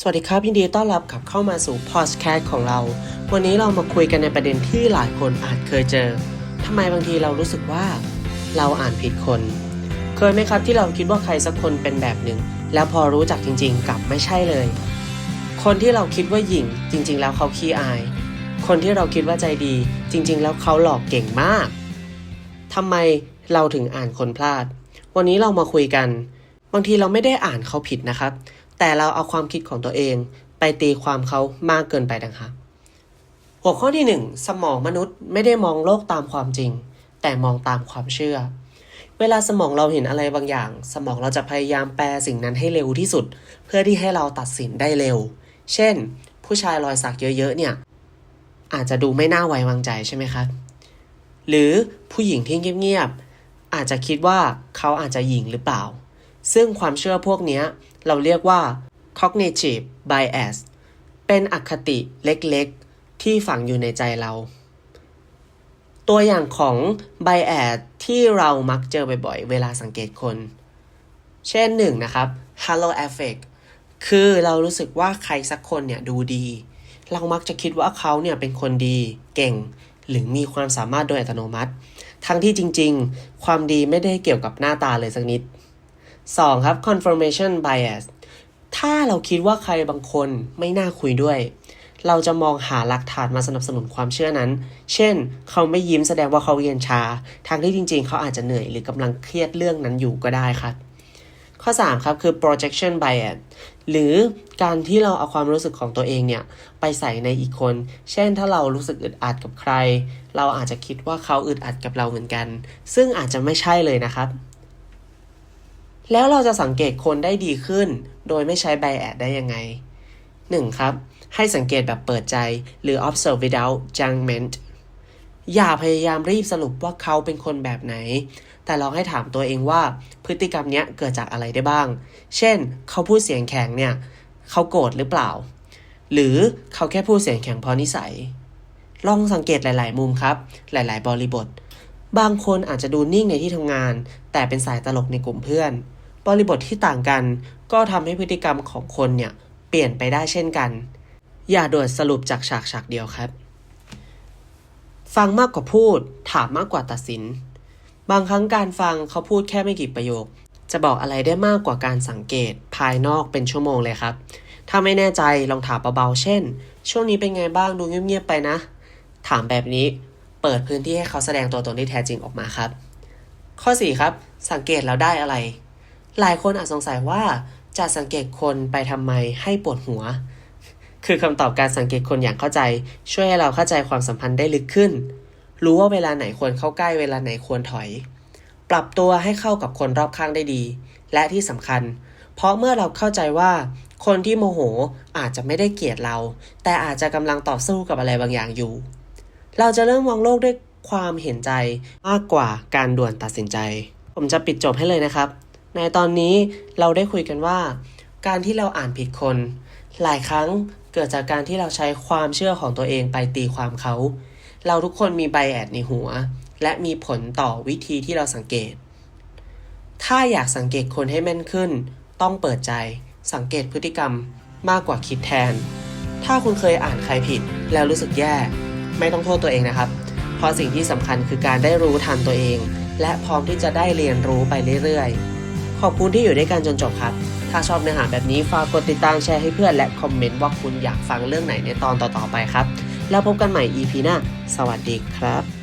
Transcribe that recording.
สวัสดีครับยินดีต้อนรับกลับเข้ามาสู่พอดแคสต์ของเรา วันนี้เรามาคุยกันในประเด็นที่หลายคนอาจเคยเจอทำไมบางทีเรารู้สึกว่าเราอ่านผิดคน เคยไหมครับที่เราคิดว่าใครสักคนเป็นแบบหนึ่ง แล้วพอรู้จักจริง ๆ กลับไม่ใช่เลย คนที่เราคิดว่าหยิ่งจริง ๆ แล้วเขาขี้อาย คนที่เราคิดว่าใจดี จริง ๆ แล้วเขาหลอกเก่งมากทำไมเราถึงอ่านคนพลาด วันนี้เรามาคุยกัน บางทีเราไม่ได้อ่านเขาผิดนะครับ แต่เราเอาความคิดของตัวเอง ไปตีความเขามากเกินไปดังค่ะหัวข้อที่หนึ่งสมองมนุษย์ไม่ได้มองโลกตามความจริง แต่มองตามความเชื่อ เวลาสมองเราเห็นอะไรบางอย่าง สมองเราจะพยายามแปลสิ่งนั้นให้เร็วที่สุด เพื่อที่ให้เราตัดสินได้เร็ว เช่น ผู้ชายรอยสักเยอะๆเนี่ย อาจจะดูไม่น่าไว้วางใจใช่ไหมครับหรือผู้หญิงที่เงียบๆอาจจะคิดว่าเขาอาจจะหญิงหรือเปล่า ซึ่งความเชื่อพวกนี้ เราเรียกว่า cognitive bias เป็นอคติเล็กๆ ที่ฝังอยู่ในใจเรา ตัวอย่างของ bias ที่เรามักเจอบ่อยๆ เวลาสังเกตคน เช่นหนึ่งนะครับ halo effect คือเรารู้สึกว่าใครสักคนเนี่ยดูดี เรามักจะคิดว่าเขาเนี่ยเป็นคนดี เก่ง หรือมีความสามารถโดยอัตโนมัติ ทั้งที่จริงๆ ความดีไม่ได้เกี่ยวกับหน้าตาเลยสักนิด 2. ครับ confirmation bias ถ้าเราคิดว่าใครบางคนไม่น่าคุยด้วย เราจะมองหาหลักฐานมาสนับสนุนความเชื่อนั้น เช่น เขาไม่ยิ้มแสดงว่าเขาเรียนช้าทั้งที่จริง ๆ เขาอาจจะเหนื่อยหรือกำลังเครียดเรื่องนั้นอยู่ก็ได้ครับข้อ 3 ครับคือ projection bias หรือการที่เราเอาความรู้สึกของตัวเองเนี่ย ไปใส่ในอีกคน เช่นถ้าเรารู้สึกอึดอัดกับใคร เราอาจจะคิดว่าเขาอึดอัดกับเราเหมือนกัน ซึ่งอาจจะไม่ใช่เลยนะครับ แล้วเราจะสังเกตคนได้ดีขึ้น โดยไม่ใช้ไบแอดได้ยังไง 1. ครับ ให้สังเกตแบบเปิดใจหรือ observe without judgment อย่าพยายามรีบสรุปว่าเขาเป็นคนแบบไหน แต่ลองให้ถามตัวเองว่าพฤติกรรมเนี้ยเกิดจากอะไรได้บ้าง เช่น เขาพูดเสียงแข็งเนี่ย เขาโกรธหรือเปล่า หรือเขาแค่พูดเสียงแข็งเพราะนิสัย ลองสังเกตหลาย ๆ มุมครับ หลาย ๆ บริบท บางคนอาจจะดูนิ่งในที่ทำงาน แต่เป็นสายตลกในกลุ่มเพื่อน บริบทที่ต่างกัน ก็ทำให้พฤติกรรมของคนเนี่ยเปลี่ยนไปได้เช่นกัน อย่าด่วนสรุปจากฉากฉากเดียวครับ ฟังมากกว่าพูด ถามมากกว่าตัดสิน บางครั้งการฟังเขาพูดแค่ไม่กี่ประโยค จะบอกอะไรได้มากกว่าการสังเกตภายนอกเป็นชั่วโมงเลยครับ ถ้าไม่แน่ใจลองถามเบาๆเช่น ช่วงนี้เป็นไงบ้างดูเงียบๆไปนะ ถามแบบนี้เปิดพื้นที่ให้เขาแสดงตัวตนที่แท้จริงออกมาครับ ข้อ 4 ครับ สังเกตแล้วได้อะไร หลายคนอาจสงสัยว่าจะสังเกตคนไปทำไมให้ปวดหัว คือคำตอบการสังเกตคนอย่างเข้าใจ ช่วยให้เราเข้าใจความสัมพันธ์ได้ลึกขึ้น รู้ว่าเวลาไหนควรเข้าใกล้เวลาไหนควรถอย ปรับตัวให้เข้ากับคนรอบข้างได้ดี และที่สำคัญ เพราะเมื่อเราเข้าใจว่า คนที่โมโหอาจจะไม่ได้เกลียดเรา แต่อาจจะกำลังต่อสู้กับอะไรบางอย่างอยู่ เราจะเริ่มมองโลกด้วยความเห็นใจมากกว่าการด่วนตัดสินใจ ผมจะปิดจบให้เลยนะครับ ในตอนนี้เราได้คุยกันว่า การที่เราอ่านผิดคน หลายครั้งเกิดจากการที่เราใช้ความเชื่อของตัวเองไปตีความเขา เราทุกคนมีไบแอดในหัว และมีผลต่อวิธีที่เราสังเกต ถ้าอยากสังเกตคนให้แม่นขึ้น ต้องเปิดใจ สังเกตพฤติกรรมมากกว่าคิดแทน ถ้าคุณเคยอ่านใครผิดแล้วรู้สึกแย่ ไม่ต้องโทษตัวเองนะครับ เพราะสิ่งที่สำคัญคือการได้รู้ทันตัวเอง และพร้อมที่จะได้เรียนรู้ไปเรื่อยๆ ขอบคุณที่อยู่ด้วยกันจนจบครับ ถ้าชอบเนื้อหาแบบนี้ฝากกดติดตามแชร์ให้เพื่อนและคอมเมนต์ว่าคุณอยากฟังเรื่องไหนในตอนต่อๆไปครับ แล้วพบกันใหม่ EP หน้า สวัสดีครับ